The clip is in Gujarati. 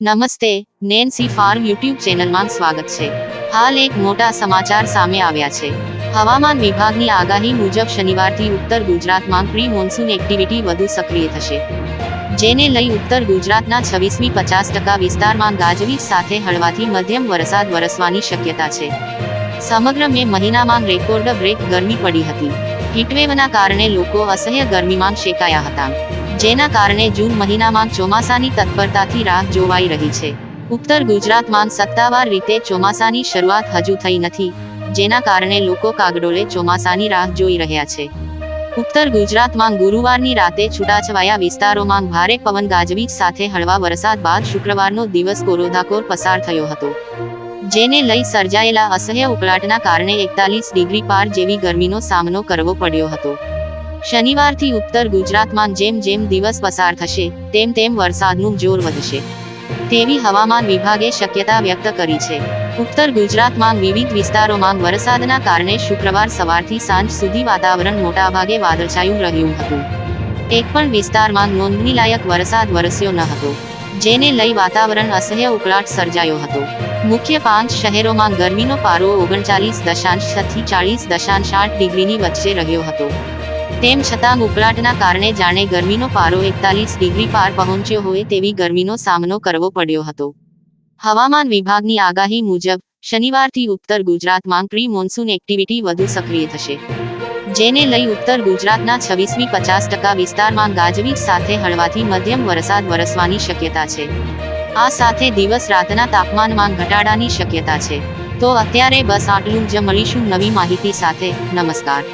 નમસ્તે, નેન્સી ફાર્મ યુટ્યુબ ચેનલમાં સ્વાગત છે. હાલ એક મોટા સમાચાર સામે આવ્યા છે. હવામાન વિભાગની આગાહી મુજબ શનિવારથી ઉત્તર ગુજરાતમાં પ્રી મોન્સૂન એક્ટિવિટી વધુ સક્રિય થશે. જેને લઈ ઉત્તર ગુજરાતના છવ્વીસમી પચાસ ટકા વિસ્તારમાં ગાજવીજ સાથે હળવાથી મધ્યમ વરસાદ વરસવાની શક્યતા છે. સમગ્ર મે મહિનામાં રેકોર્ડ બ્રેક ગરમી પડી હતી. હીટવેવના કારણે લોકો અસહ્ય ગરમીમાં શેકાયા હતા. જેના કારણે જૂન મહિનામાં ચોમાસાની તત્પરતાથી રાહ જોવાઈ રહી છે. ઉત્તર ગુજરાતમાં સત્તાવાર રીતે ચોમાસાની શરૂઆત હજુ થઈ નથી, જેના કારણે લોકો કાગડોળે ચોમાસાની રાહ જોઈ રહ્યા છે. ઉત્તર ગુજરાતમાં ગુરુવારની રાતે છૂટાછવાયા વિસ્તારોમાં ભારે પવન ગાજવીજ સાથે હળવા વરસાદ બાદ શુક્રવારનો દિવસ કોરોધાકોર પસાર થયો હતો. જેને લઈ સર્જાયેલા અસહ્ય ઉકળાટના કારણે એકતાલીસ ડિગ્રી પાર જેવી ગરમીનો સામનો કરવો પડ્યો હતો. શનિવારથી ઉત્તર ગુજરાતમાં જેમ જેમ દિવસ પસાર થશે, તેમ તેમ વરસાદનું જોર વધશે. તેવી હવામાન વિભાગે શક્યતા વ્યક્ત કરી છે. ઉત્તર ગુજરાતમાં વિવિધ વિસ્તારોમાં વરસાદના કારણે શુક્રવાર સવારથી સાંજ સુધી વાતાવરણ મોટાભાગે વાદળછાયું રહ્યું હતું. એક પણ વિસ્તારમાં નોંધણીલાયક વરસાદ વરસ્યો ન હતો, જેને લઈ વાતાવરણ અસહ્ય ઉકળાટ સર્જાયો હતો. મુખ્ય પાંચ શહેરોમાં ગરમીનો પારો ઓગણચાલીસ દશાંશથી ચાળીસ દશાંશ આઠ ડિગ્રીની વચ્ચે રહ્યો હતો. તેમ છતાં ઉકળાટના કારણે જાણે ગરમીનો પારો એકતાલીસ ડિગ્રી પાર પહોંચ્યો હોય તેવી ગરમીનો સામનો કરવો પડ્યો હતો. હવામાન વિભાગની આગાહી મુજબ, શનિવારથી ઉત્તર ગુજરાતમાં પ્રી મોન્સૂન એક્ટિવિટી વધુ સક્રિય થશે. જેને લઈ ઉત્તર ગુજરાતના છવ્વીસમી પચાસ ટકા વિસ્તારમાં ગાજવીજ સાથે હળવાથી મધ્યમ વરસાદ વરસવાની શક્યતા છે. આ સાથે દિવસ રાતના તાપમાનમાં ઘટાડાની શક્યતા છે. તો અત્યારે બસ આટલું જ. મળીશું નવી માહિતી સાથે. નમસ્કાર.